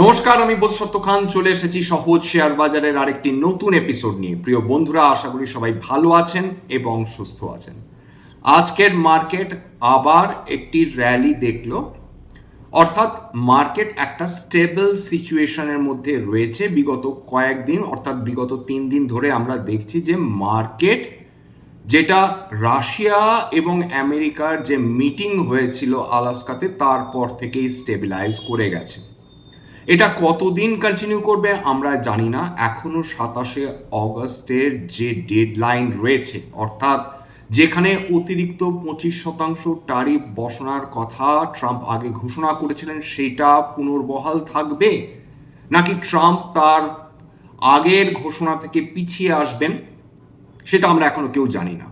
নমস্কার, আমি বোধসত্য খান। চলে এসেছি সহজ শেয়ার বাজারের আরেকটি নতুন এপিসোড নিয়ে। প্রিয় বন্ধুরা, আশা করি সবাই ভালো আছেন এবং সুস্থ আছেন। আজকের মার্কেট আবার একটি র্যালি দেখল। অর্থাৎ মার্কেট একটা স্টেবল সিচুয়েশনের মধ্যে রয়েছে। বিগত কয়েকদিন, অর্থাৎ বিগত তিন দিন ধরে আমরা দেখছি যে মার্কেট যেটা রাশিয়া এবং আমেরিকার যে মিটিং হয়েছিল আলাস্কাতে, তারপর থেকেই স্টেবিলাইজ করে গেছে। এটা কতদিন কন্টিনিউ করবে আমরা জানি না। এখনও সাতাশে অগস্টের যে ডেডলাইন রয়েছে, অর্থাৎ যেখানে অতিরিক্ত পঁচিশ শতাংশ টারিফ বসানোর কথা ট্রাম্প আগে ঘোষণা করেছিলেন সেটা পুনর্বহাল থাকবে? নাকি ট্রাম্প তার আগের ঘোষণা থেকে পিছিয়ে আসবেন, সেটা আমরা এখনও কেউ জানি না।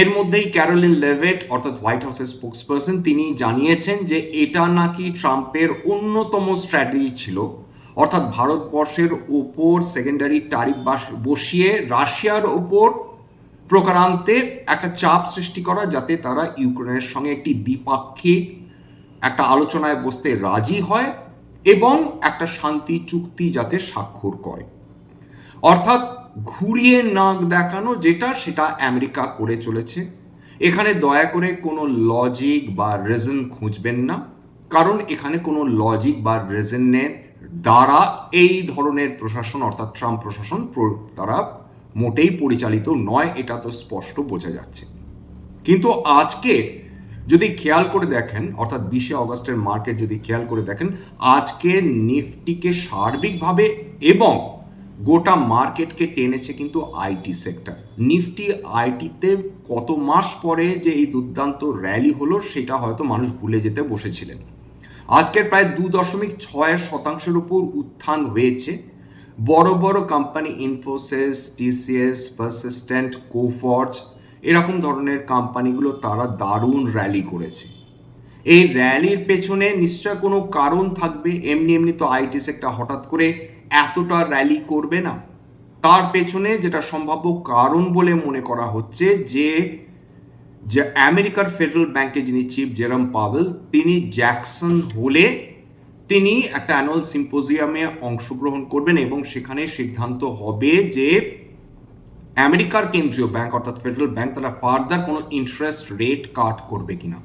এর মধ্যেই ক্যারোলিন লেভেট অর্থাৎ হোয়াইট হাউসের স্পোক্সপারসন তিনি জানিয়েছেন যে এটা নাকি ট্রাম্পের অন্যতম স্ট্র্যাটেজি ছিল। অর্থাৎ ভারতবর্ষের ওপর সেকেন্ডারি টারিফ বসিয়ে রাশিয়ার ওপর প্রকারান্তে একটা চাপ সৃষ্টি করা যাতে তারা ইউক্রেনের সঙ্গে একটি দ্বিপাক্ষিক একটা আলোচনায় বসতে রাজি হয় এবং একটা শান্তি চুক্তি যাতে স্বাক্ষর করে। অর্থাৎ ঘুরিয়ে নাক দেখানো যেটা সেটা আমেরিকা করে চলেছে। এখানে দয়া করে কোনো লজিক বা রিজন খুঁজবেন না। কারণ এখানে কোনো লজিক বা রিজনের দ্বারা এই ধরনের প্রশাসন অর্থাৎ ট্রাম্প প্রশাসন তারা মোটেই পরিচালিত নয়, এটা তো স্পষ্ট বোঝা যাচ্ছে। কিন্তু আজকে যদি খেয়াল করে দেখেন, অর্থাৎ বিশে অগস্টের মার্কেট যদি খেয়াল করে দেখেন, আজকে নিফটিকে সার্বিকভাবে এবং গোটা মার্কেটকে টেনেছে কিন্তু আইটি সেক্টর। নিফটি আইটিতে কত মাস পরে যে এই দুর্দান্ত র্যালি হলো, সেটা হয়তো মানুষ ভুলে যেতে বসেছিলেন। আজকের প্রায় দু দশমিক ছয় শতাংশের উপর উত্থান হয়েছে। বড় বড় company Infosys, TCS Persistent Coforge, এরকম ধরনের কোম্পানিগুলো তারা দারুণ র্যালি করেছে। এই র্যালির পেছনে নিশ্চয় কোনো কারণ থাকবে, এমনি এমনি তো আইটি সেক্টর হঠাৎ করে এতটা র্যালি করবে না। তার পেছনে যেটা সম্ভাব্য কারণ বলে মনে করা হচ্ছে যে যে আমেরিকার ফেডারেল ব্যাংকে যিনি চিফ জেরাম পাওয়েল তিনি জ্যাকসন হলে তিনি একটা অ্যানুয়াল সিম্পোজিয়ামে অংশগ্রহণ করবেন এবং সেখানে সিদ্ধান্ত হবে যে আমেরিকার কেন্দ্রীয় ব্যাংক অর্থাৎ ফেডারেল ব্যাংক তারা ফার্দার কোনো ইন্টারেস্ট রেট কাট করবে কিনা।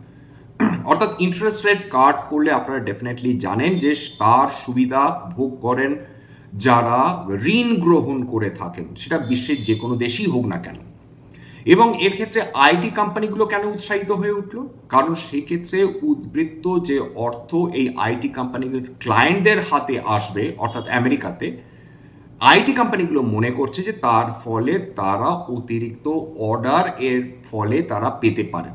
অর্থাৎ ইন্টারেস্ট রেট কাট করলে আপনারা ডেফিনেটলি জানেন যে তার সুবিধা ভোগ করেন যারা ঋণ গ্রহণ করে থাকেন, সেটা বিশ্বের যে কোনো দেশই হোক না কেন। এবং এর ক্ষেত্রে আইটি কোম্পানিগুলো কেন উৎসাহিত হয়ে উঠল? কারণ সেক্ষেত্রে উদ্বৃত্ত যে অর্থ এই আইটি কোম্পানিগুলোর ক্লায়েন্টদের হাতে আসবে, অর্থাৎ আমেরিকাতে আইটি কোম্পানিগুলো মনে করছে যে তার ফলে তারা অতিরিক্ত অর্ডার এর ফলে তারা পেতে পারেন।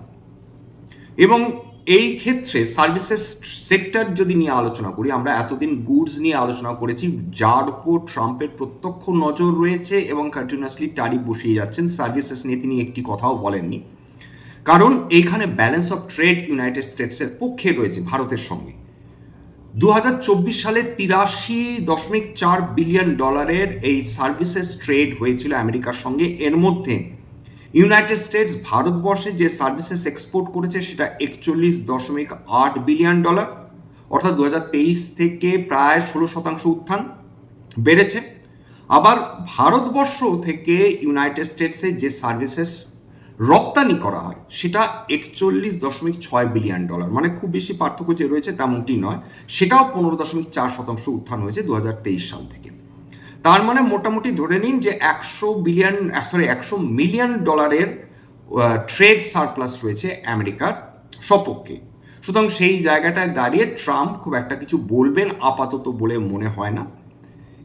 এবং এই ক্ষেত্রে সার্ভিসেস সেক্টর যদি নিয়ে আলোচনা করি, আমরা এতদিন গুডস নিয়ে আলোচনা করেছি, যার উপর ট্রাম্পের প্রত্যক্ষ নজর রয়েছে এবং কন্টিনিউয়াসলি টারিফ বসিয়ে যাচ্ছেন। সার্ভিসেস নিয়ে তিনি একটি কথাও বলেননি। কারণ এইখানে ব্যালেন্স অফ ট্রেড ইউনাইটেড স্টেটসের পক্ষে রয়েছে ভারতের সঙ্গে। দু হাজার চব্বিশ সালে তিরাশি দশমিক চার বিলিয়ন ডলারের এই সার্ভিসেস ট্রেড হয়েছিল আমেরিকার সঙ্গে। এর মধ্যে ইউনাইটেড স্টেটস ভারতবর্ষে যে সার্ভিসেস এক্সপোর্ট করেছে, সেটা একচল্লিশ দশমিক আট বিলিয়ন ডলার অর্থাৎ দু হাজার তেইশ থেকে প্রায় ষোলো শতাংশ উত্থান বেড়েছে। আবার ভারতবর্ষ থেকে ইউনাইটেড স্টেটসে যে সার্ভিসেস রপ্তানি করা হয়, সেটা একচল্লিশ দশমিক ছয় বিলিয়ন ডলার মানে খুব বেশি পার্থক্য যে রয়েছে তেমনটি নয়। সেটাও পনেরো দশমিক চার শতাংশ উত্থান হয়েছে দু হাজার তেইশ সাল থেকে। তার মানে মোটামুটি ধরে নিন যে একশো বিলিয়ন সরি একশো মিলিয়ন ডলারের ট্রেড সারপ্লাস রয়েছে আমেরিকার সপক্ষে। সুতরাং সেই জায়গাটায় দাঁড়িয়ে ট্রাম্প খুব একটা কিছু বলবেন আপাতত বলে মনে হয় না।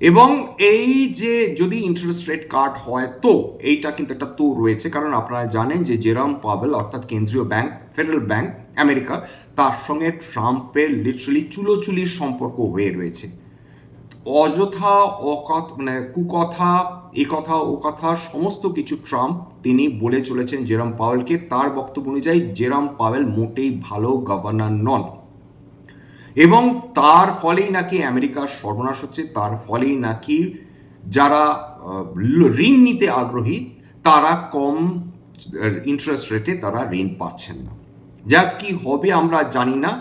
এবং এই যে যদি ইন্টারেস্ট রেট কাট হয় তো, এইটা কিন্তু একটা তো রয়েছে। কারণ আপনারা জানেন যে জেরাম পাবেল অর্থাৎ কেন্দ্রীয় ব্যাংক ফেডারেল ব্যাংক আমেরিকা তার সঙ্গে ট্রাম্পের লিটারালি চুলোচুলির সম্পর্ক হয়ে রয়েছে। অযথা, অকথ মানে কুকথা এ কথা ও কথা সমস্ত কিছু ট্রাম্প তিনি বলে চলেছেন জেরাম পাওয়েলকে। তার বক্তব্য অনুযায়ী, জেরাম পাওয়েল মোটেই ভালো গভর্নর নন। এবং তার ফলেই নাকি আমেরিকার সর্বনাশ হচ্ছে, তার ফলেই নাকি যারা ঋণ নিতে আগ্রহী, তারা কম ইন্টারেস্ট রেটে তারা ঋণ পাচ্ছেন না। যা কি হবে আমরা জানি না।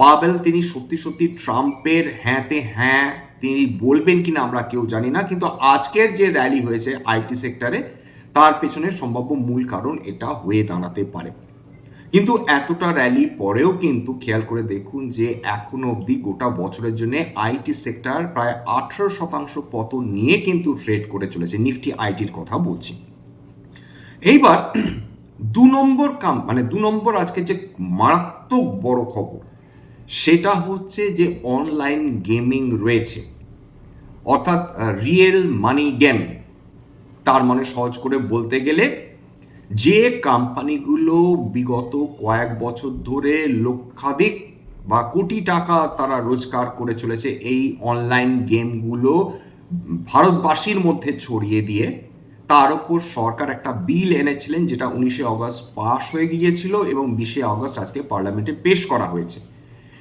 পাবেল তিনি সত্যি সত্যি ট্রাম্পের হ্যাঁতে হ্যাঁ তিনি বলবেন কিনা আমরা কেউ জানি না, কিন্তু আজকের যে র্যালি হয়েছে আইটি সেক্টরে তার পেছনে সম্ভাব্য মূল কারণ এটা হয়ে দাঁড়াতে পারে। কিন্তু এতটা র্যালি পরেও কিন্তু খেয়াল করে দেখুন যে এখনও অবধি গোটা বছরের জন্য আইটি সেক্টর প্রায় আঠেরো শতাংশ পতন নিয়ে কিন্তু ট্রেড করে চলেছে নিফটি আইটির কথা বলছি। এইবার দু নম্বর কাম মানে দু নম্বর আজকে যে মারাত্মক বড় খবর সেটা হচ্ছে যে অনলাইন গেমিং রয়েছে। অর্থাৎ রিয়েল মানি গেম তার মানে সহজ করে বলতে গেলে, যে কোম্পানিগুলো বিগত কয়েক বছর ধরে লক্ষাধিক বা কোটি টাকা তারা রোজগার করে চলেছে, এই অনলাইন গেমগুলো ভারতবাসীর মধ্যে ছড়িয়ে দিয়ে, তার উপর সরকার একটা বিল এনেছিলেন, যেটা উনিশে অগস্ট পাশ হয়ে গিয়েছিল এবং বিশে অগস্ট আজকে পার্লামেন্টে পেশ করা হয়েছে।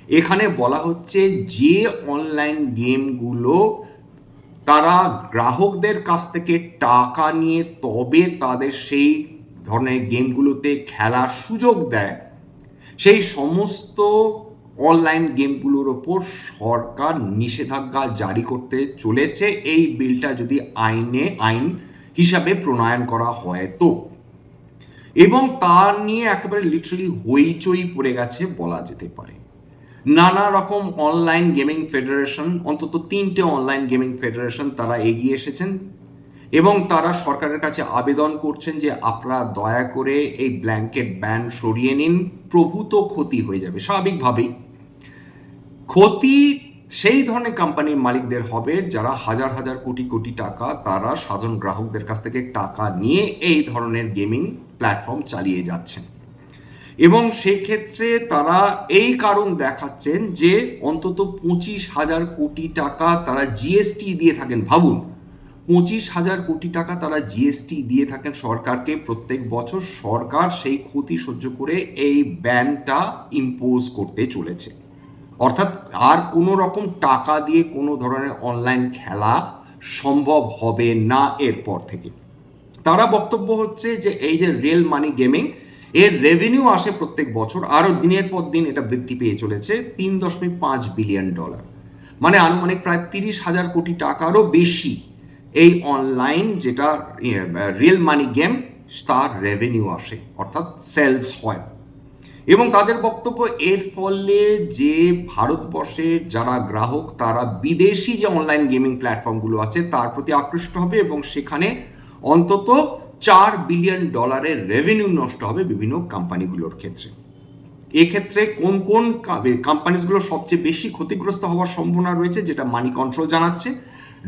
এখানে বলা হচ্ছে যে অনলাইন গেমগুলো তারা গ্রাহকদের কাছ থেকে টাকা নিয়ে তবে তাদের সেই ধরনের গেমগুলোতে খেলার সুযোগ দেয়। সেই সমস্ত অনলাইন গেমগুলোর ওপর সরকার নিষেধাজ্ঞা জারি করতে চলেছে। এই বিলটা যদি আইনে, আইন হিসাবে প্রণয়ন করা হয় তো। এবং তার নিয়ে একেবারে লিটারালি হইচই পড়ে গেছে বলা যেতে পারে। নানা রকম অনলাইন গেমিং ফেডারেশন অন্তত তিনটে অনলাইন গেমিং ফেডারেশন তারা এগিয়ে এসেছেন এবং তারা সরকারের কাছে আবেদন করছেন যে আপনারা দয়া করে এই ব্ল্যাঙ্কেট ব্যান সরিয়ে নিন, প্রভূত ক্ষতি হয়ে যাবে, স্বাভাবিকভাবেই। ক্ষতি সেই ধরনের কোম্পানির মালিকদের হবে যারা হাজার হাজার কোটি কোটি টাকা তারা সাধারণ গ্রাহকদের কাছ থেকে টাকা নিয়ে এই ধরনের গেমিং প্ল্যাটফর্ম চালিয়ে যাচ্ছেন। এবং সেক্ষেত্রে তারা এই কারণ দেখাচ্ছেন যে অন্তত পঁচিশ হাজার কোটি টাকা তারা জিএসটি দিয়ে থাকেন। ভাবুন, পঁচিশ হাজার কোটি টাকা তারা জিএসটি দিয়ে থাকেন সরকারকে। প্রত্যেক বছর সরকার সেই ক্ষতি সহ্য করে এই ব্যানটা ইম্পোজ করতে চলেছে। অর্থাৎ আর কোনো রকম টাকা দিয়ে কোনো ধরনের অনলাইন খেলা সম্ভব হবে না এরপর থেকে। তারা বক্তব্য হচ্ছে যে এই যে রিয়েল মানি গেমিং এর রেভিনিউ আসে প্রত্যেক বছর, আরও দিনের পর দিন এটা বৃদ্ধি পেয়ে চলেছে তিন দশমিক পাঁচ বিলিয়ন ডলার মানে আনুমানিক প্রায় তিরিশ হাজার কোটি টাকারও বেশি এই অনলাইন যেটা রিয়েল মানি গেম তার রেভিনিউ আসে, অর্থাৎ সেলস হয়। এবং তাদের বক্তব্য, এর ফলে যে ভারতবর্ষের যারা গ্রাহক, তারা বিদেশি যে অনলাইন গেমিং প্ল্যাটফর্মগুলো আছে, তার প্রতি আকৃষ্ট হবে এবং সেখানে অন্তত চার বিলিয়ন ডলারের রেভিনিউ নষ্ট হবে বিভিন্ন কোম্পানিগুলোর ক্ষেত্রে। এক্ষেত্রে কোন কোন কোম্পানিজগুলো সবচেয়ে বেশি ক্ষতিগ্রস্ত হওয়ার সম্ভাবনা রয়েছে যেটা মানি কন্ট্রোল জানাচ্ছে?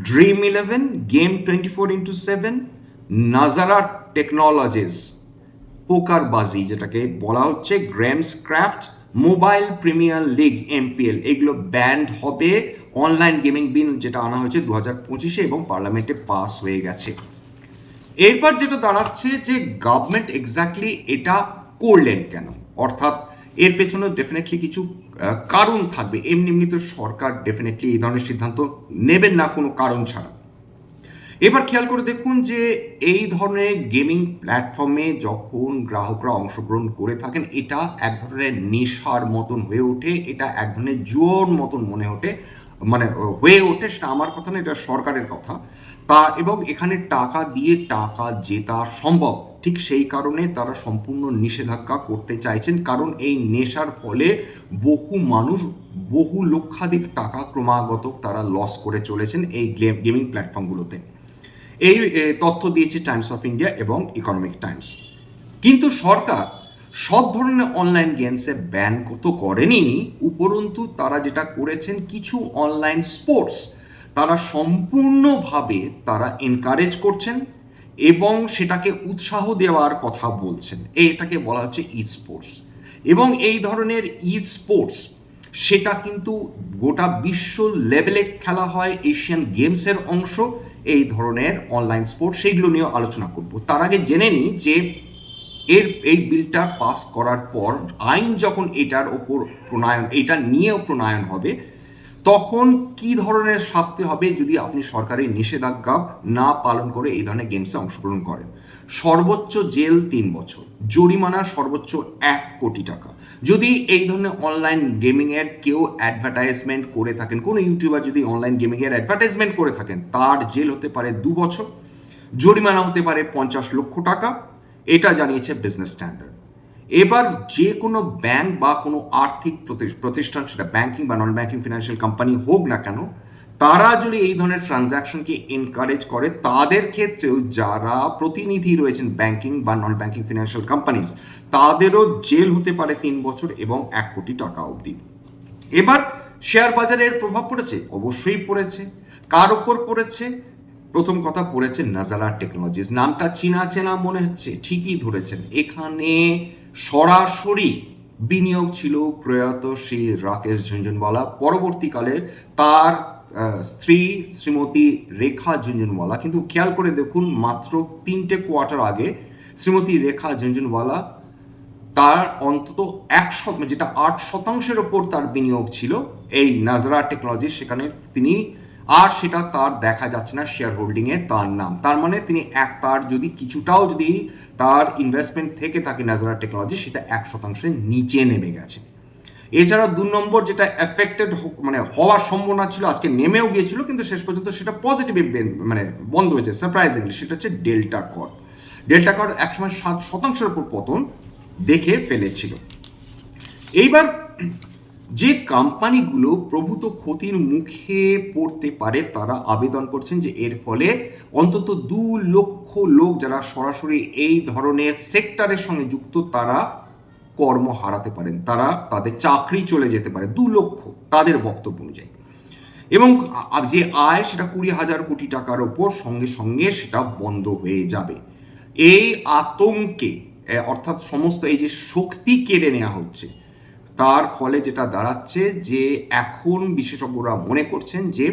Dream Eleven game twenty four into seven Nazara technologies PokerBaazi যেটাকে বলা হচ্ছে Gameskraft mobile premier league MPL এগুলো ব্যান্ড হবে। অনলাইন গেমিং বিল যেটা আনা হয়েছে দু হাজার পঁচিশে এবং পার্লামেন্টে পাস হয়ে গেছে। এরপর যেটা দাঁড়াচ্ছে যে গভর্নমেন্ট এক্স্যাক্টলি এটা করলেন কেন? অর্থাৎ এর পেছনে ডেফিনেটলি কিছু কারণ থাকবে। এমনি এমনি তো সরকার ডেফিনেটলি এই ধরনের সিদ্ধান্ত নেবেন না কোনো কারণ ছাড়া। এবার খেয়াল করে দেখুন যে এই ধরনের গেমিং প্ল্যাটফর্মে যখন গ্রাহকরা অংশগ্রহণ করে থাকেন, এটা এক ধরনের নেশার মতন হয়ে ওঠে, এটা এক ধরনের জোর মতন মনে ওঠে মানে হয়ে ওঠে, সেটা আমার কথা না, এটা সরকারের কথা। তা এবং এখানে টাকা দিয়ে টাকা জেতা সম্ভব। ঠিক সেই কারণে তারা সম্পূর্ণ নিষেধাজ্ঞা করতে চাইছেন। কারণ এই নেশার ফলে বহু মানুষ বহু লক্ষাধিক টাকা ক্রমাগত তারা লস করে চলেছেন এই গেমিং প্ল্যাটফর্মগুলোতে এই তথ্য দিয়েছে টাইমস অফ ইন্ডিয়া এবং ইকোনমিক টাইমস কিন্তু সরকার সব ধরনের অনলাইন গেমসে ব্যান তো করেনি। উপরন্তু তারা যেটা করেছেন, কিছু অনলাইন স্পোর্টস তারা সম্পূর্ণভাবে তারা এনকারেজ করছেন এবং সেটাকে উৎসাহ দেওয়ার কথা বলছেন। এটাকে বলা হচ্ছে ই স্পোর্টস এবং এই ধরনের ই স্পোর্টস সেটা কিন্তু গোটা বিশ্ব লেভেলে খেলা হয় এশিয়ান গেমসের অংশ। এই ধরনের অনলাইন স্পোর্টস সেইগুলো নিয়েও আলোচনা করব। তার আগে জেনে নিই যে এর, এই বিলটা পাস করার পর আইন যখন এটার ওপর প্রণয়ন, এটা নিয়েও প্রণয়ন হবে তখন কি ধরনের শাস্তি হবে যদি আপনি সরকারি নিষেধাজ্ঞা না পালন করে এই ধরনের গেমসে অংশগ্রহণ করেন? সর্বোচ্চ জেল তিন বছর, জরিমানা সর্বোচ্চ এক কোটি টাকা। যদি এই ধরনের অনলাইন গেমিংয়ের কেউ অ্যাডভার্টাইজমেন্ট করে থাকেন, কোনো ইউটিউবার যদি অনলাইন গেমিংয়ের অ্যাডভার্টাইজমেন্ট করে থাকেন, তার জেল হতে পারে দু বছর, জরিমানা হতে পারে পঞ্চাশ লক্ষ টাকা। এটা জানিয়েছে বিজনেস স্ট্যান্ডার্ড এবার যে কোনো ব্যাংক বা কোনো আর্থিক প্রতি- প্রতিষ্ঠান, সেটা ব্যাংকিং বা নন ব্যাংকিং ফিনান্সিয়াল কোম্পানি হোক না কেন, তারা যদি এই ধরনের ট্রানজ্যাকশনকে এনকারেজ করে, তাদের ক্ষেত্রেও যারা প্রতিনিধি রয়েছেন ব্যাংকিং বা নন ব্যাংকিং ফিনান্সিয়াল কোম্পানিজ তাদেরও জেল হতে পারে তিন বছর এবং এক কোটি টাকা অবধি। এবার শেয়ার বাজারের প্রভাব পড়েছে? অবশ্যই পড়েছে। কার ওপর পড়েছে? প্রথম কথা পড়েছে নাজারা টেকনোলজিস। নামটা চেনা চেনা মনে হচ্ছে। ঠিকই ধরেছেন। এখানে সরাসরি বিনিয়োগ ছিল প্রয়াত শ্রী রাকেশ ঝুনঝুনওয়ালা। পরবর্তীকালে তার স্ত্রী শ্রীমতী রেখা ঝুনঝুনওয়ালা। কিন্তু খেয়াল করে দেখুন, মাত্র তিনটে কোয়ার্টার আগে শ্রীমতী রেখা ঝুনঝুনওয়ালা তার অন্তত এক শত যেটা আট শতাংশের ওপর তার বিনিয়োগ ছিল। এই নাজরা টেকনোলজি সেখানে তিনি আর সেটা তার দেখা যাচ্ছে না শেয়ার হোল্ডিংয়ে তার নাম। তার মানে তিনি এক তার যদি কিছুটাও যদি তার ইনভেস্টমেন্ট থেকে থাকে নাজরা টেকনোলজি সেটা এক শতাংশের নিচে নেমে গেছে। এছাড়া দু নম্বর যেটা এফেক্টেড মানে হওয়ার সম্ভাবনা ছিল, আজকে নেমেও গিয়েছিল, কিন্তু শেষ পর্যন্ত সেটা পজিটিভ মানে বন্ধ হয়েছে। সারপ্রাইজিংলি সেটা হচ্ছে ডেল্টা কর ডেল্টা কর একসময় সাত শতাংশের উপর পতন দেখে ফেলেছিল। এইবার যে কোম্পানিগুলো প্রভূত ক্ষতির মুখে পড়তে পারে, তারা আবেদন করছেন যে এর ফলে অন্তত দু লক্ষ লোক যারা সরাসরি এই ধরনের সেক্টরের সঙ্গে যুক্ত, তারা কর্ম হারাতে পারেন। তারা তাদের চাকরি চলে যেতে পারে, দু লক্ষ তাদের বক্তব্য অনুযায়ী। এবং যে আয়, সেটা কুড়ি হাজার কোটি টাকার ওপর সঙ্গে সঙ্গে সেটা বন্ধ হয়ে যাবে। এই আতঙ্কে অর্থাৎ সমস্ত এই যে শক্তি কেড়ে নেওয়া হচ্ছে তার ফলে যেটা দাঁড়াচ্ছে যে এখন বিশেষজ্ঞরা মনে করছেন যে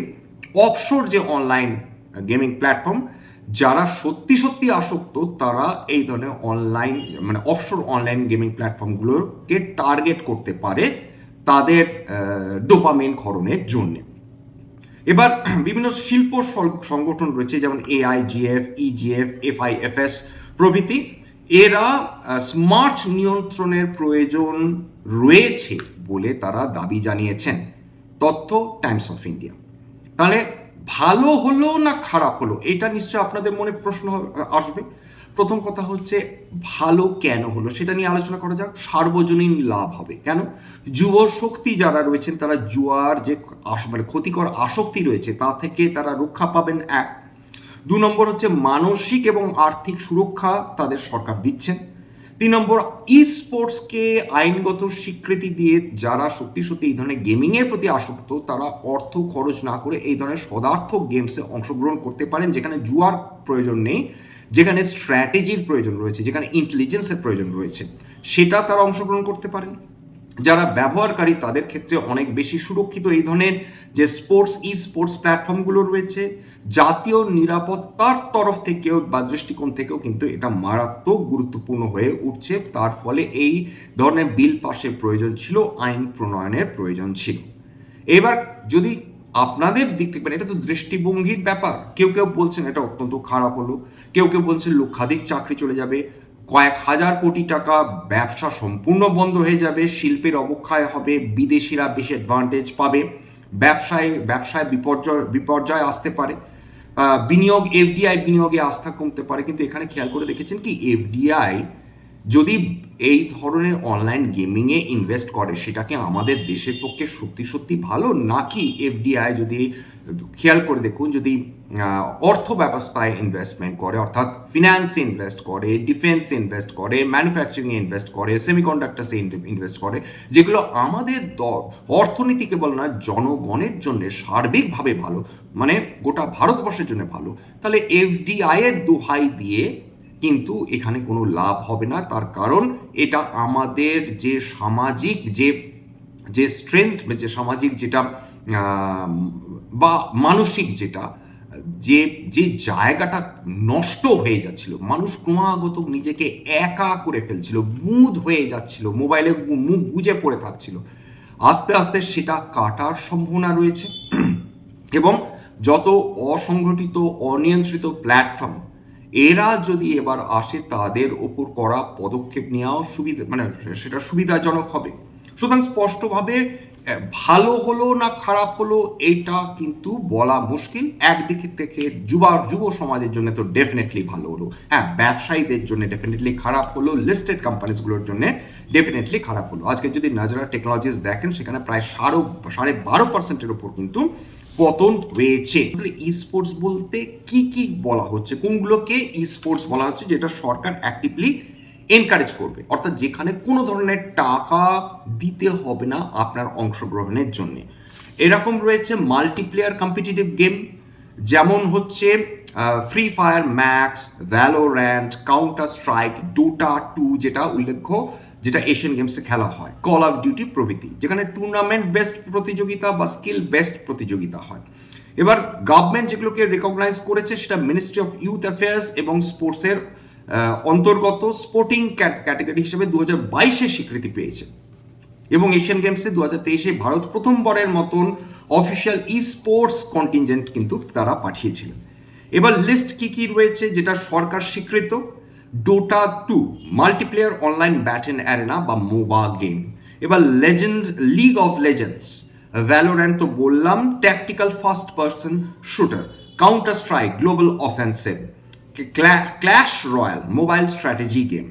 অফশোর যে অনলাইন গেমিং প্ল্যাটফর্ম যারা সত্যি সত্যি আসক্ত, তারা এই ধরনের অনলাইন মানে অফশোর অনলাইন গেমিং প্ল্যাটফর্মগুলোকে টার্গেট করতে পারে তাদের ডোপামিন খরণের জন্যে। এবার বিভিন্ন শিল্প সংগঠন রয়েছে যেমন এআইজিএফ ইজিএফ এফআইএফএস প্রভৃতি। এরা স্মার্ট নিয়ন্ত্রণের প্রয়োজন রয়েছে বলে তারা দাবি জানিয়েছেন। তথ্য টাইমস অফ ইন্ডিয়া। তাহলে ভালো হলো না খারাপ হলো? এটা নিশ্চয় আপনাদের মনে প্রশ্ন আসবে। প্রথম কথা হচ্ছে, ভালো কেন হলো? সেটা নিয়ে আলোচনা করা যাক। সার্বজনীন লাভ হবে। কেন? যুব শক্তি যারা রয়েছেন, তারা জুয়ার যে মানে ক্ষতিকর আসক্তি রয়েছে, তা থেকে তারা রক্ষা পাবেন এক। দু নম্বর হচ্ছে মানসিক এবং আর্থিক সুরক্ষা তাদের সরকার দিচ্ছেন তিন নম্বর ই স্পোর্টসকে আইনগত স্বীকৃতি দিয়ে যারা সত্যি সত্যি এই ধরনের গেমিংয়ের প্রতি আসক্ত, তারা অর্থ খরচ না করে এই ধরনের সদার্থক গেমসে অংশগ্রহণ করতে পারেন, যেখানে জুয়ার প্রয়োজন নেই, যেখানে স্ট্র্যাটেজির প্রয়োজন রয়েছে, যেখানে ইন্টেলিজেন্সের প্রয়োজন রয়েছে। সেটা তারা অংশগ্রহণ করতে পারেন। যারা ব্যবহারকারী, তাদের ক্ষেত্রে অনেক বেশি সুরক্ষিত এই ধরনের যে স্পোর্টস ই স্পোর্টস প্ল্যাটফর্মগুলো রয়েছে, জাতীয় নিরাপত্তার তরফ থেকেও বা দৃষ্টিকোণ থেকেও কিন্তু এটা মারাত্মক গুরুত্বপূর্ণ হয়ে উঠছে। তার ফলে এই ধরনের বিল পাশের প্রয়োজন ছিল, আইন প্রণয়নের প্রয়োজন ছিল। এবার যদি আপনাদের দিক থেকে এটা তো দৃষ্টিভঙ্গির ব্যাপার। কেউ কেউ বলছেন এটা অত্যন্ত খারাপ হলো। কেউ কেউ বলছেন লক্ষাধিক চাকরি চলে যাবে। কয়েক হাজার কোটি টাকা ব্যবসা সম্পূর্ণ বন্ধ হয়ে যাবে, শিল্পের অবক্ষয় হবে, বিদেশিরা বেশি অ্যাডভান্টেজ পাবে, ব্যবসায় ব্যবসায় বিপর্যয় বিপর্যয় আসতে পারে। বিনিয়োগ এফডিআই বিনিয়োগে আস্থা কমতে পারে, কিন্তু এখানে খেয়াল করে দেখেছেন কি এফডিআই যদি এই ধরনের অনলাইন গেমিংয়ে ইনভেস্ট করে, সেটাকে আমাদের দেশের পক্ষে সত্যি সত্যি ভালো? নাকি এফডিআই যদি খেয়াল করে দেখুন, যদি অর্থ ব্যবস্থায় ইনভেস্টমেন্ট করে, অর্থাৎ ফিনান্সে ইনভেস্ট করে ডিফেন্সে ইনভেস্ট করে ম্যানুফ্যাকচারিংয়ে ইনভেস্ট করে সেমিকন্ডাক্টার্সে ইনভেস্ট করে, যেগুলো আমাদের অর্থনীতি কেবল না, জনগণের জন্য সার্বিকভাবে ভালো মানে গোটা ভারতবর্ষের জন্য ভালো, তাহলে এফডিআই এর দোহাই দিয়ে কিন্তু এখানে কোনো লাভ হবে না। তার কারণ এটা আমাদের যে সামাজিক যে যে স্ট্রেংথ যে সামাজিক যেটা বা মানসিক যেটা, যে যে জায়গাটা নষ্ট হয়ে যাচ্ছিল, মানুষ ক্রমাগত নিজেকে একা করে ফেলছিল, মুদ হয়ে যাচ্ছিল, মোবাইলে মুখ গুজে পড়ে থাকছিল। আস্তে আস্তে সেটা কাটার সম্ভাবনা রয়েছে। এবং যত অসংগঠিত, অনিয়ন্ত্রিত প্ল্যাটফর্ম, এরা যদি এবার আসে, তাদের ওপর করা পদক্ষেপ নেওয়াও সুবিধা মানে সেটা সুবিধাজনক হবে। সুতরাং স্পষ্টভাবে ভালো হলো না খারাপ হলো এটা কিন্তু বলা মুশকিল। একদিকে থেকে যুবা যুব সমাজের জন্য তো ডেফিনেটলি ভালো হলো। হ্যাঁ ব্যবসায়ীদের জন্য ডেফিনেটলি খারাপ হলো লিস্টেড কোম্পানিজগুলোর জন্য ডেফিনেটলি খারাপ হলো। আজকে যদি নাজরা টেকনোলজিস দেখেন, সেখানে প্রায় সাড়ে সাড়ে বারো পার্সেন্টের উপর কিন্তু পতন হয়েছে। ই স্পোর্টস বলতে কি কি বলা হচ্ছে? কোনগুলোকে ই স্পোর্টস বলা হচ্ছে? যেটা সরকার অ্যাক্টিভলি এনকারেজ করবে। অর্থাৎ যেখানে কোনো ধরনের টাকা দিতে হবে না আপনার অংশগ্রহণের জন্য। এরকম রয়েছে মাল্টিপ্লেয়ার কম্পিটিটিভ গেম যেমন হচ্ছে Free Fire Max Valorant Counter Strike Dota two যেটা উল্লেখ্য, যেটা এশিয়ান গেমসে খেলা হয়। কল অফ ডিউটি প্রভৃতি, যেখানে টুর্নামেন্ট বেস্ট প্রতিযোগিতা বা স্কিল বেস্ট প্রতিযোগিতা হয়। এবার গভর্নমেন্ট যেগুলোকে রেকগনাইজ করেছে, সেটা মিনিস্ট্রি অফ ইউথ অ্যাফেয়ার্স এবং স্পোর্টসের অন্তর্গত স্পোর্টিং ক্যাটাগরি হিসেবে দু হাজার বাইশে স্বীকৃতি পেয়েছে। এবং এশিয়ান গেমসে দু হাজার তেইশে ভারত প্রথমবারের মতন অফিসিয়াল ই স্পোর্টস কন্টিনজেন্ট কিন্তু তারা পাঠিয়েছিলেন এবার লিস্ট কি কি রয়েছে যেটা সরকার স্বীকৃত? Dota two multiplayer online battle arena বা মোবা গেম এবার legend League of Legends Valorant তো বললাম tactical first person shooter Counter Strike Global Offensive Clash Royale mobile strategy game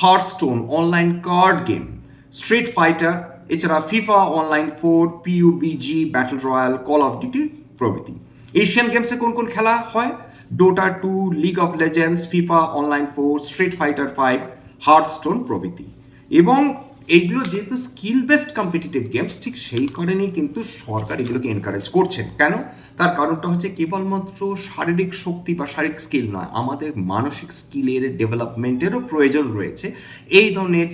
Hearthstone online card game Street Fighter এছাড়া FIFA online four PUBG Battle Royale Call of Duty প্রভৃতি। Asian গেমসে কোন কোন খেলা হয়? Dota two League of Legends FIFA online four Street Fighter five Hearthstone প্রভৃতি। এবং এইগুলো যেহেতু স্কিল বেসড কম্পিটিটিভ গেমস ঠিক সেই কারণেই কিন্তু সরকার এগুলোকে এনকারেজ করছেন কেন? তার কারণটা হচ্ছে কেবলমাত্র শারীরিক শক্তি বা শারীরিক স্কিল নয়, আমাদের মানসিক স্কিলের ডেভেলপমেন্টেরও প্রয়োজন রয়েছে। এই ধরনের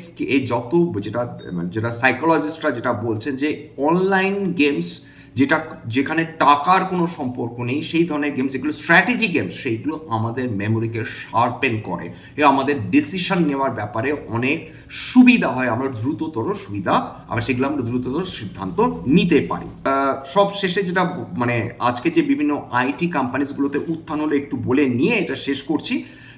যত যেটা মানে যেটা সাইকোলজিস্টরা যেটা বলছেন যে অনলাইন গেমস যেটা যেখানে টাকার কোনো সম্পর্ক নেই, সেই ধরনের গেমস যেগুলো স্ট্র্যাটেজি গেমস সেইগুলো আমাদের মেমোরিকে শার্পেন করে। এ আমাদের ডিসিশন নেওয়ার ব্যাপারে অনেক সুবিধা হয়, আমরা দ্রুততর সুবিধা, আমরা সেগুলো আমরা দ্রুততর সিদ্ধান্ত নিতে পারি। সব শেষে যেটা মানে আজকে যে বিভিন্ন আইটি কোম্পানিজগুলোতে উত্থান হলো, একটু বলে নিয়ে এটা শেষ করছি।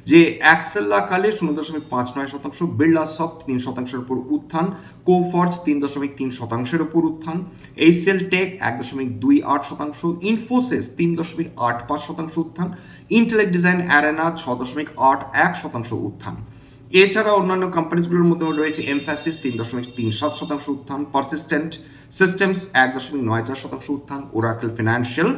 যে অ্যাক্সেল্লা কালে শূন্য দশমিক পাঁচ নয় শতাংশ বিড়লা সফট তিন শতাংশের উপর উত্থান কোফর্জ তিন দশমিক তিন শতাংশের উপর উত্থান এইসেল টেক এক দশমিক দুই আট শতাংশ, ইনফোসিস তিন দশমিক আট পাঁচ শতাংশ উত্থান, ইন্টেলেক্ট ডিজাইন অ্যারেনা ছ দশমিক আট এক শতাংশ উত্থান। এছাড়া অন্যান্য কোম্পানিজগুলোর মধ্যে রয়েছে এমফ্যাসিস তিন দশমিক তিন সাত শতাংশ উত্থান পারসিস্টেন্ট সিস্টেমস এক দশমিক নয় চার শতাংশ উত্থান ওরাকেল ফিনান্সিয়াল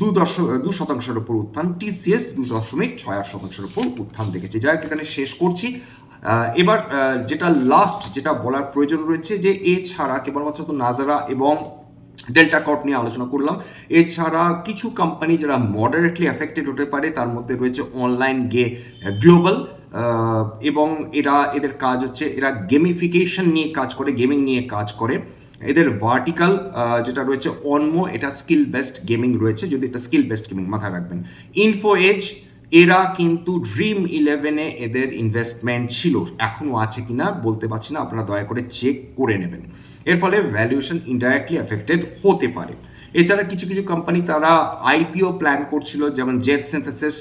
দু দশ দু শতাংশের উপর উত্থান টিসিএস দু দশমিক ছয় আট শতাংশের উপর উত্থান দেখেছি। যাই এখানে শেষ করছি। এবার যেটা লাস্ট যেটা বলার প্রয়োজন রয়েছে যে এছাড়া কেবলমাত্র তো নাজারা এবং ডেল্টা কর্প নিয়ে আলোচনা করলাম। এছাড়া কিছু কোম্পানি যারা মডারেটলি এফেক্টেড হতে পারে, তার মধ্যে রয়েছে অনলাইন গে গ্লোবাল এবং এরা, এদের কাজ হচ্ছে, এরা গেমিফিকেশন নিয়ে কাজ করে গেমিং নিয়ে কাজ করে। এদের ভার্টিক্যাল যেটা রয়েছে অনমো এটা স্কিল বেস্ট গেমিং রয়েছে, যদি এটা স্কিল বেস্ট গেমিং মাথায় রাখবেন। ইনফো এজ এরা কিন্তু ড্রিম ইলেভেনে এদের ইনভেস্টমেন্ট ছিল। এখনও আছে কিনা বলতে পারছি না, আপনারা দয়া করে চেক করে নেবেন। এর ফলে ভ্যালুয়েশন ইনডাইরেক্টলি এফেক্টেড হতে পারে। এছাড়া কিছু কিছু কোম্পানি তারা আইপিও প্ল্যান করছিল, যেমন জেট সিনথেসিস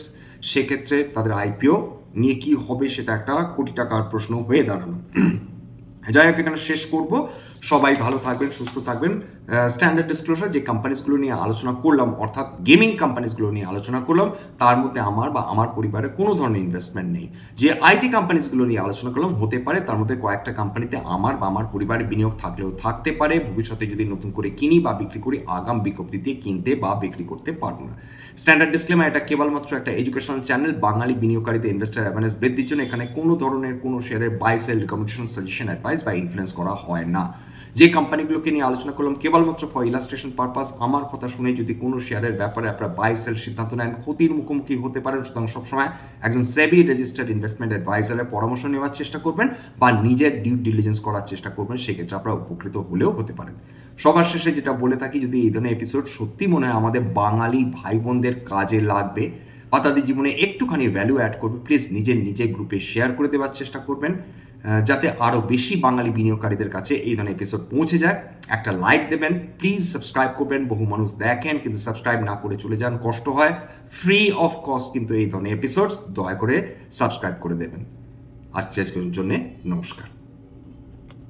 সেক্ষেত্রে তাদের আইপিও নিয়ে কি হবে সেটা একটা কোটি টাকার প্রশ্ন হয়ে দাঁড়ানো যাই হোক এখানে শেষ করব। সবাই ভালো থাকবেন সুস্থ থাকবেন। স্ট্যান্ডার্ড ডিসক্লোজার যে কোম্পানিসগুলো নিয়ে আলোচনা করলাম, অর্থাৎ গেমিং কোম্পানিসগুলো নিয়ে আলোচনা করলাম, তার মধ্যে আমার বা আমার পরিবারের কোনো ধরনের ইনভেস্টমেন্ট নেই। যে আইটি কোম্পানিসগুলো নিয়ে আলোচনা করলাম, হতে পারে তার মধ্যে কয়েকটা কোম্পানিতে আমার বা আমার পরিবারের বিনিয়োগ থাকলেও থাকতে পারে, ভবিষ্যতে যদি নতুন করে কিনি বা বিক্রি করি, আগাম বিজ্ঞপ্তি দিয়ে কিনতে বা বিক্রি করতে পারব না। স্ট্যান্ডার্ড ডিসক্লেমার এটা কেবলমাত্র একটা এডুকেশনাল চ্যানেল বাঙালি বিনিয়োগকারীদের ইনভেস্টার অ্যাওয়ারনেস বৃদ্ধির জন্য এখানে কোনো ধরনের কোনো শেয়ারের buy sell recommendation suggestion advice বা ইনফ্লুয়েন্স করা হয় না। যে কোম্পানিগুলোকে নিয়ে আলোচনা করলাম, কেবলমাত্র ফর ইলাস্ট্রেশন পারপাস আমার কথা শুনে যদি কোনো শেয়ারের ব্যাপারে আপনারা বাই সেল সিদ্ধান্ত নেন, ক্ষতির মুখোমুখি হতে পারেন সুতরাং সবসময় একজন সেবি রেজিস্টার্ড ইনভেস্টমেন্ট অ্যাডভাইজারের পরামর্শ নেওয়ার চেষ্টা করবেন বা নিজের ডিউ ডিলিজেন্স করার চেষ্টা করবেন, সেক্ষেত্রে আপনারা উপকৃত হলেও হতে পারেন। সবার শেষে যেটা বলে থাকি, যদি এই ধরনের এপিসোড সত্যি মনে হয় আমাদের বাঙালি ভাই বোনদের কাজে লাগবে বা তাদের জীবনে একটুখানি ভ্যালু অ্যাড করবে প্লিজ নিজের নিজের গ্রুপে শেয়ার করে দেওয়ার চেষ্টা করবেন। যাতে আরও বেশি বাঙালি বিনিয়োগকারীদের কাছে এই ধরনের এপিসোড পৌঁছে যায়। একটা লাইক দেবেন প্লিজ সাবস্ক্রাইব করবেন। বহু মানুষ দেখেন, কিন্তু সাবস্ক্রাইব না করে চলে যান, কষ্ট হয়। ফ্রি অফ কস্ট কিন্তু এই ধরনের এপিসোডস দয়া করে সাবস্ক্রাইব করে দেবেন। আজকে আজকের জন্য নমস্কার।